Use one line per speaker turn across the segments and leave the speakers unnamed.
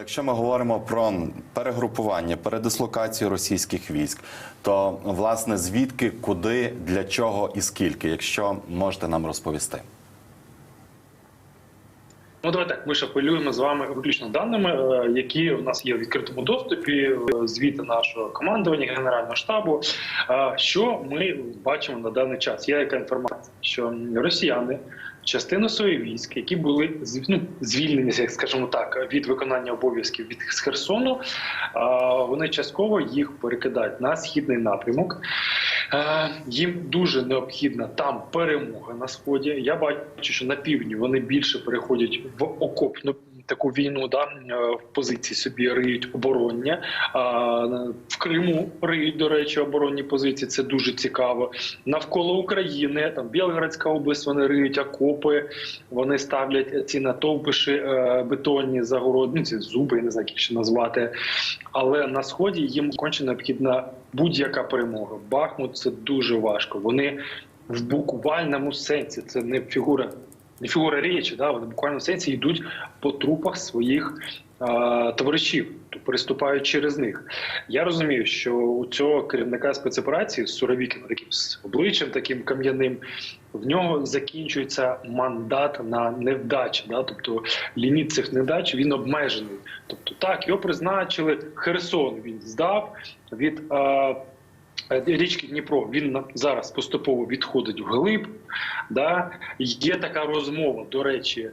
Якщо ми говоримо про перегрупування, передислокацію російських військ, то власне звідки, куди, для чого і скільки, якщо можете нам розповісти.
Ну, давай так. Ми ж апелюємо з вами виключно даними, е, які в нас є в відкритому доступі. Звіти нашого командування генерального штабу. Е, Що ми бачимо на даний час? Є яка інформація, що росіяни частину своїх військ, які були ну, звільнені, як скажімо так, від виконання обов'язків від Херсону, вони частково їх перекидають на східний напрямок. Їм дуже необхідна там перемога на сході. Я бачу, що на півдні вони більше переходять в окопну таку війну, да е, в позиції собі риють обороння. В Криму риють, до речі, оборонні позиції. Це дуже цікаво. Навколо України, там Білгородська область, вони риють окопи, вони ставлять ці натовпиші е, бетонні загороди, ну, зуби, я не знаю, як ще назвати. Але на сході їм конче необхідна будь-яка перемога. Бахмут це дуже важко. Вони в буквальному сенсі це не фігура, не фігура речі, да, вони буквально в сенсі йдуть по трупах своїх е, товаришів, то переступають через них. Я розумію, що у цього керівника спецоперації Суровікіна, таким з обличчям таким кам'яним, в нього закінчується мандат на невдачі. Да? Тобто ліміт цих невдач він обмежений. Тобто, так його призначили Херсон. Він здав від. Е, Річки Дніпро він зараз поступово відходить вглиб. Да? Є така розмова, до речі, е,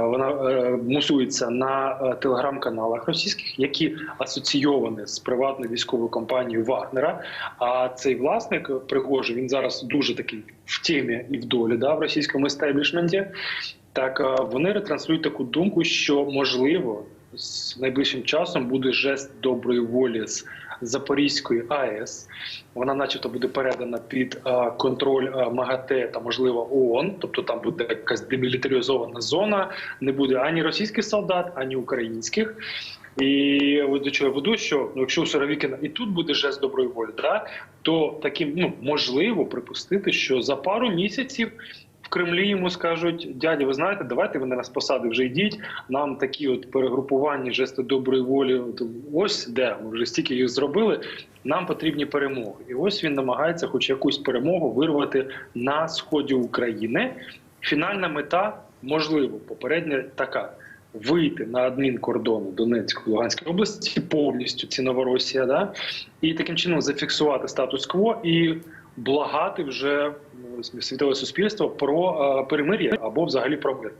вона е, мусується на е, телеграм-каналах російських, які асоційовані з приватною військовою компанією Вагнера. А цей власник Пригожин, він зараз дуже такий в темі і в долі да, в російському естеблішменті. Так е, вони ретранслюють таку думку, що можливо з найближчим часом буде жест доброї волі з Запорізької АЕС. Вона, начебто, буде передана під е, контроль е, МАГАТЕ та можливо ООН, тобто там буде якась демілітаризована зона, не буде ані російських солдат, ані українських. І до чого я веду, що ну, якщо у Суровікіна і тут буде жест доброї волі, да, то таким ну можливо припустити, що за пару місяців Кремлі йому скажуть: дядя, ви знаєте, давайте ви на посади вже йдіть. Нам такі от перегрупування, жести доброї волі. от Ось де ми вже стільки їх зробили. Нам потрібні перемоги, і ось він намагається, хоч якусь перемогу вирвати на сході України. Фінальна мета можливо, попередня така. Вийти на адмінкордони Донецької Луганської області повністю ці Новоросія, да і таким чином зафіксувати статус-кво і благати вже ну, світове суспільство про е, перемир'я або взагалі про мир.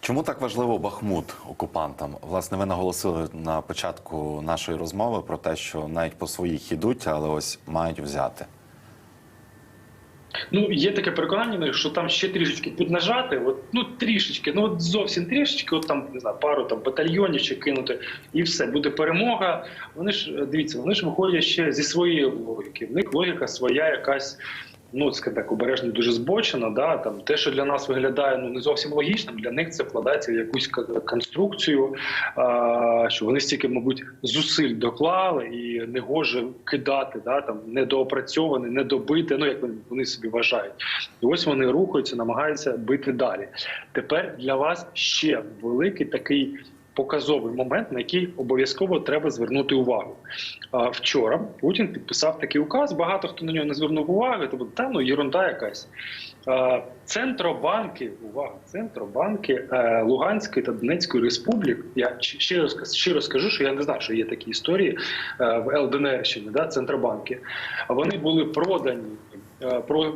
Чому так важливо Бахмут окупантам? Власне, ви наголосили на початку нашої розмови про те, що навіть по своїх ідуть, але ось мають взяти.
Ну є таке переконання, ну, що там ще трішечки піднажати, от ну трішечки, ну от зовсім трішечки, от там не знаю, пару там батальйонів ще кинути, і все буде перемога. Вони ж е, дивіться, вони ж виходять ще зі своєї логіки. В них логіка своя, якась. Ну, скажімо так, обережно дуже збочена. Да? Там те, що для нас виглядає ну не зовсім логічним, для них це вкладається в якусь конструкцію, а, що вони стільки, мабуть, зусиль доклали і не гоже кидати, да? там недоопрацьоване, недобите, ну як вони, вони собі вважають. І ось вони рухаються, намагаються бити далі. Тепер для вас ще великий такий. Показовий момент, на який обов'язково треба звернути увагу. Вчора Путін підписав такий указ. Багато хто на нього не звернув уваги. Тобто, та ну єрунда якась. Центробанки, увага, центробанки е, Луганської та Донецької республік. Я щиро, щиро скажу, що я не знаю, що є такі історії е, в ЛДНРщині, да, центробанки. Вони були продані про-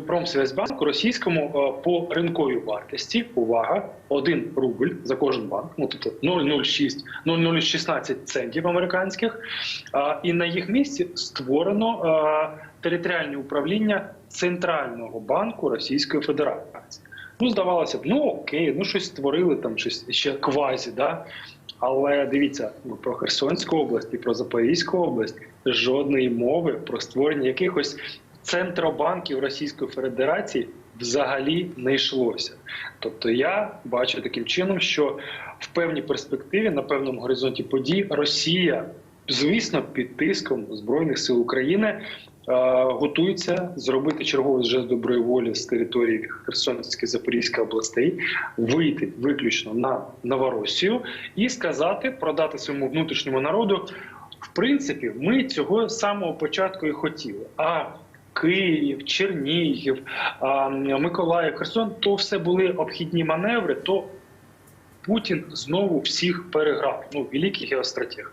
Промсвязьбанку російському е, по ринковій вартості. Увага, 1 рубль за кожен банк, ну тобто 0,06, 0,016 центів американських. І на їх місці створено е, територіальне управління Центрального банку Російської Федерації. Ну, здавалося б, ну окей, ну щось створили там, щось ще квазі, да. Але дивіться, ну, про Херсонську область і про Запорізьку область жодної мови про створення якихось центробанків Російської Федерації взагалі не йшлося. Тобто я бачу таким чином, що в певній перспективі, на певному горизонті подій, Росія, звісно, під тиском Збройних сил України готується зробити черговий жест доброї волі з території Херсонської Запорізької областей, вийти виключно на Новоросію і сказати, продати своєму внутрішньому народу. В принципі, ми цього самого початку і хотіли. А Київ, Чернігів, Миколаїв, Херсон то все були обхідні маневри. То Путін знову всіх переграв. Ну, великий геостратег.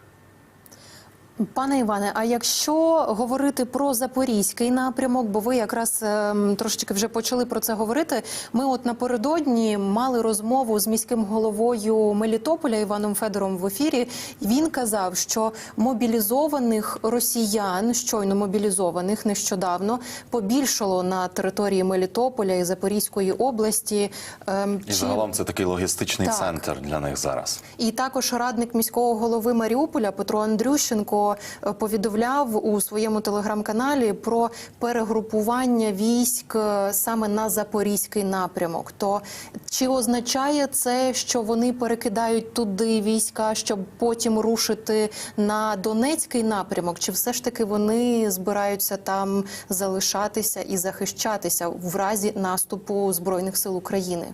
Пане Іване, а якщо говорити про запорізький напрямок, бо ви якраз ем, трошечки вже почали про це говорити. Ми от напередодні мали розмову з міським головою Мелітополя Іваном Федором в ефірі. Він казав, що мобілізованих росіян, щойно мобілізованих нещодавно, побільшало на території Мелітополя і Запорізької області. Ем,
І загалом це такий логістичний
Так.
центр для них зараз.
І також радник міського голови Маріуполя Петро Андрющенко е, повідомляв у своєму телеграм-каналі про перегрупування військ е, саме на запорізький напрямок. То чи означає це, що вони перекидають туди війська, щоб потім рушити на Донецький напрямок? Чи все ж таки вони збираються там залишатися і захищатися в разі наступу збройних сил України?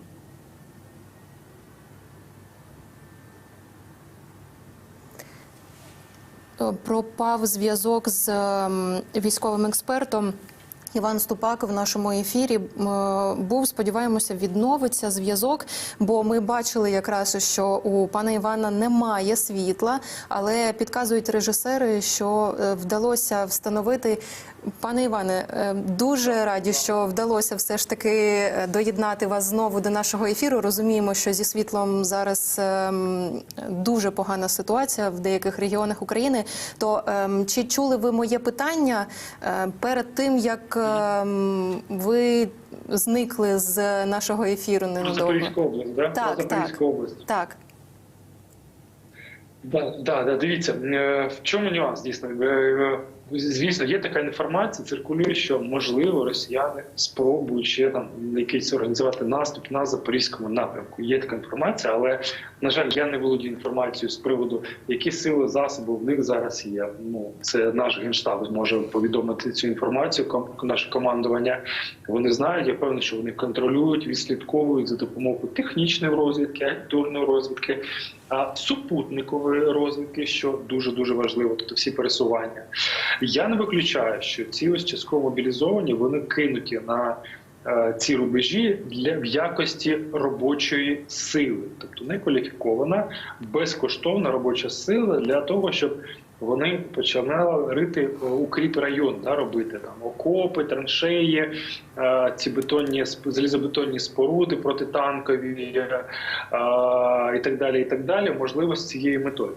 Пропав зв'язок з ем, військовим експертом. Іван Ступак в нашому ефірі е, був. Сподіваємося, відновиться зв'язок, бо ми бачили якраз, що у пана Івана немає світла, але підказують режисери, що е, вдалося встановити. Пане Іване, е, дуже раді, що вдалося все ж таки е, доєднати вас знову до нашого ефіру. Розуміємо, що зі світлом зараз ем, дуже погана ситуація в деяких регіонах України. То ем, чи чули ви моє питання е, перед тим, як ем, ви зникли з нашого ефіру?
Запорізьку область, да?
Так, так.
область.
Так.
Да, да, да, дивіться, в чому нюанс дійсно? Звісно, є така інформація, циркулює, що можливо росіяни спробують ще там якийсь організувати наступ на запорізькому напрямку. Є така інформація, але на жаль, я не володію інформацією з приводу, які сили засоби в них зараз є. Ну це наш генштаб зможе повідомити цю інформацію. наше командування вони знають. Я певний, що вони контролюють, відслідковують за допомогою технічної розвідки, агентурної розвідки, супутникової розвідки, що дуже дуже важливо, тобто всі пересування. Я не виключаю, що ці ось частково мобілізовані вони кинуті на ці рубежі для в якості робочої сили, тобто некваліфікована, безкоштовна робоча сила для того, щоб вони починали рити е, укріп район, да, робити там окопи, траншеї, е, ці бетонні залізобетонні споруди протитанкові е, е, і так далі. І так далі. Можливо, з цією метою.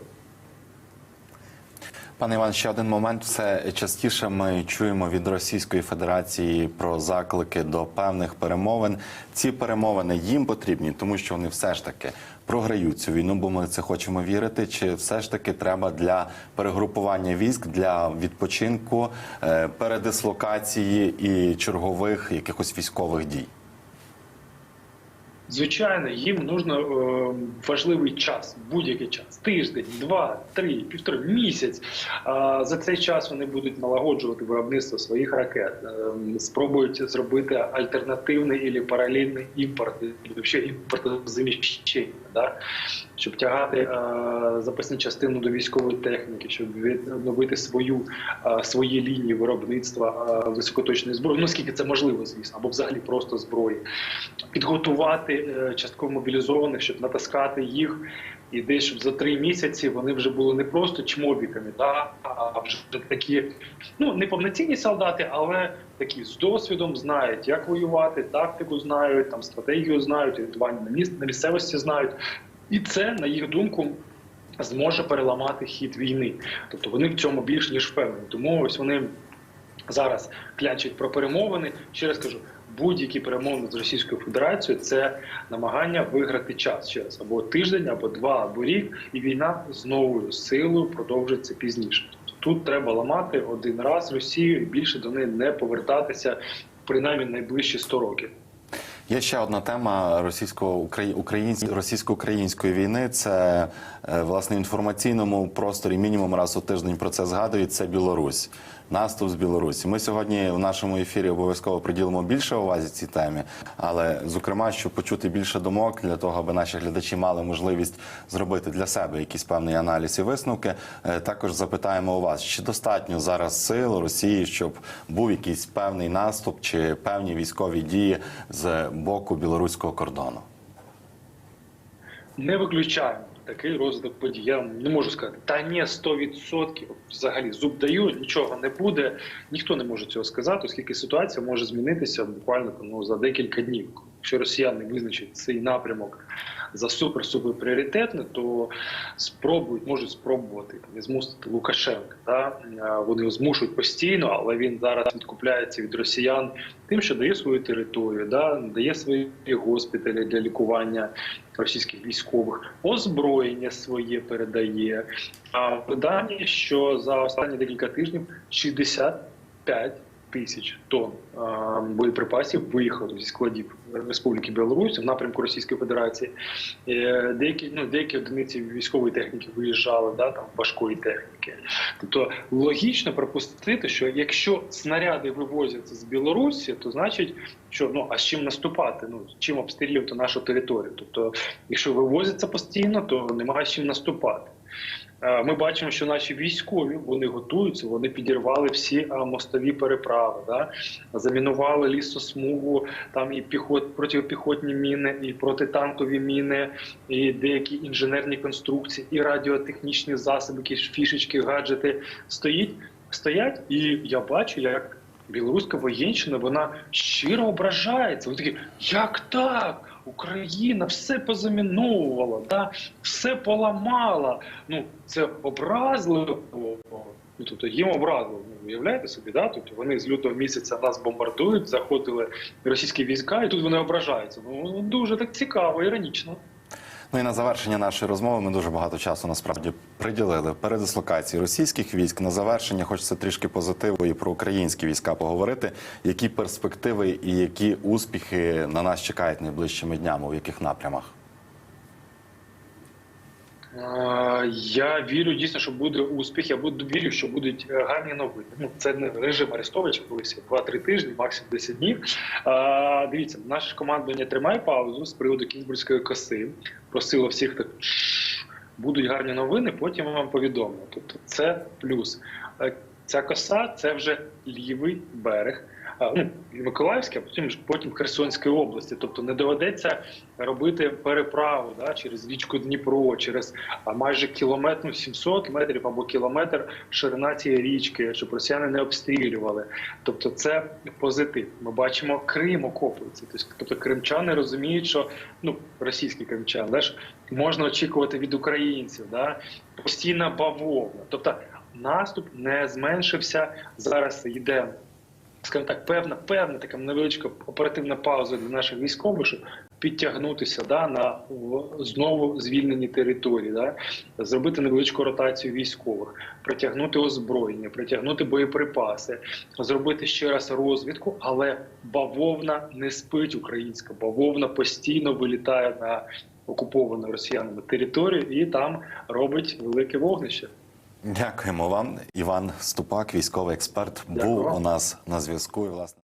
Пане Іван, ще один момент. Все частіше ми чуємо від Російської Федерації про заклики до певних перемовин. Ці перемовини їм потрібні, тому що вони все ж таки програють цю війну, бо ми це хочемо вірити. Чи все ж таки треба для перегрупування військ, для відпочинку, е, передислокації і чергових якихось військових дій?
Звичайно, їм нужно е, важливий час, будь-який час, тиждень, два, три, півтори місяць. А за цей час вони будуть налагоджувати виробництво своїх ракет, е, спробують зробити альтернативний або паралельний імпорт, взагалі імпортозаміщення, да? щоб тягати е, запасні частини до військової техніки, щоб відновити свою е, свої лінії виробництва е, високоточної зброї. Ну скільки це можливо, звісно, або взагалі просто зброї підготувати е, частково мобілізованих, щоб натаскати їх, і десь щоб за три місяці вони вже були не просто чмобіками, да, а вже такі ну не повноцінні солдати, але такі з досвідом знають, як воювати, тактику знають, там стратегію знають, рятування на міст на місцевості знають, і це на їх думку. Зможе переламати хід війни, тобто вони в цьому більш ніж впевнені. Тому ось вони зараз клячуть про перемовини. Ще раз кажу, будь-які перемовини з Російською Федерацією це намагання виграти час ще раз або тиждень, або два, або рік, і війна з новою силою продовжиться пізніше. Тобто тут треба ламати один раз Росію і більше до неї не повертатися, принаймні найближчі 100 років.
Є ще одна тема російсько-української російсько-української війни. Це е, власне інформаційному просторі мінімум раз у тиждень про це згадують. Це Білорусь. Наступ з Білорусі. Ми сьогодні в нашому ефірі обов'язково приділимо більше увазі цій темі, але зокрема, щоб почути більше думок для того, аби наші глядачі мали можливість зробити для себе якийсь певний аналіз і висновки. е, Також запитаємо у вас, чи достатньо зараз сил Росії, щоб був якийсь певний наступ чи певні військові дії з боку білоруського кордону.
Не виключаємо такий розвиток подій. Я не можу сказати, та ні, 100% взагалі зуб даю, нічого не буде. Ніхто не може цього сказати, оскільки ситуація може змінитися буквально ну, за декілька днів. Якщо росіяни визначать цей напрямок за супер-супер пріоритетний, то спробують, можуть спробувати і змусити Лукашенка. Да? Вони його змушують постійно, але він зараз відкупляється від росіян тим, що дає свою територію, да? дає свої госпіталі для лікування російських військових, озброєння своє передає. А видання, що за останні декілька тижнів 65 тисяч тонн боєприпасів виїхало зі складів Республіки Білорусь в напрямку Російської Федерації. Е, Деякі ну деякі одиниці військової техніки виїжджали, да там важкої техніки. Тобто логічно припустити, що якщо снаряди вивозяться з Білорусі, то значить, що ну а з чим наступати? Ну чим обстрілювати нашу територію? Тобто, якщо вивозяться постійно, то немає з чим наступати. Е, Ми бачимо, що наші військові вони готуються, вони підірвали всі мостові переправи, да? замінували лісосмугу, там і піхот, протипіхотні міни, і протитанкові міни, і деякі інженерні конструкції, і радіотехнічні засоби, якісь фішечки, гаджети стоїть, стоять, і я бачу, як білоруська воєнщина вона щиро ображається. Вони такі, як так? Україна все позаміновувала, да? все поламала. Ну це образливо. Ну, тобто їм образливо. Ну, уявляєте собі, да? Тобто вони з лютого місяця нас бомбардують, заходили російські війська, і тут вони ображаються. Ну дуже так цікаво, іронічно.
Ну і на завершення нашої розмови ми дуже багато часу насправді приділили передислокації російських військ. На завершення хочеться трішки позитиву і про українські війська поговорити. Які перспективи і які успіхи на нас чекають найближчими днями, у яких напрямах?
Я вірю дійсно, що буде успіх. Я буду вірю, що будуть е, гарні новини. Ну це не режим Арестовича, колись 2-3 тижні, максимум 10 днів. А, дивіться, наше командування тримає паузу з приводу Кінзбурзької коси. Просило всіх так. Будуть гарні новини, потім вам повідомлю. Тобто, це плюс. Е, Ця коса це вже лівий берег. Ну, Миколаївська, а потім потім Херсонської області. Тобто не доведеться робити переправу да, через річку Дніпро, через майже кілометр, ну, 700 метрів або кілометр ширина цієї річки, щоб росіяни не обстрілювали. Тобто, це позитив. Ми бачимо Крим окопується. Тобто, тобто кримчани розуміють, що ну російські кримчани, да, можна очікувати від українців, да, постійна бавовна. Тобто наступ не зменшився. Зараз йде скажімо так, певна, певна така невеличка оперативна пауза для наших військових, щоб підтягнутися да, на в- знову звільнені території, да, зробити невеличку ротацію військових, притягнути озброєння, притягнути боєприпаси, зробити ще раз розвідку, але бавовна не спить українська, бавовна постійно вилітає на окуповану росіянами територію і там робить велике вогнище.
Дякуємо вам. Іван Ступак, військовий експерт,
Дякую
був у нас на зв'язку. І власне.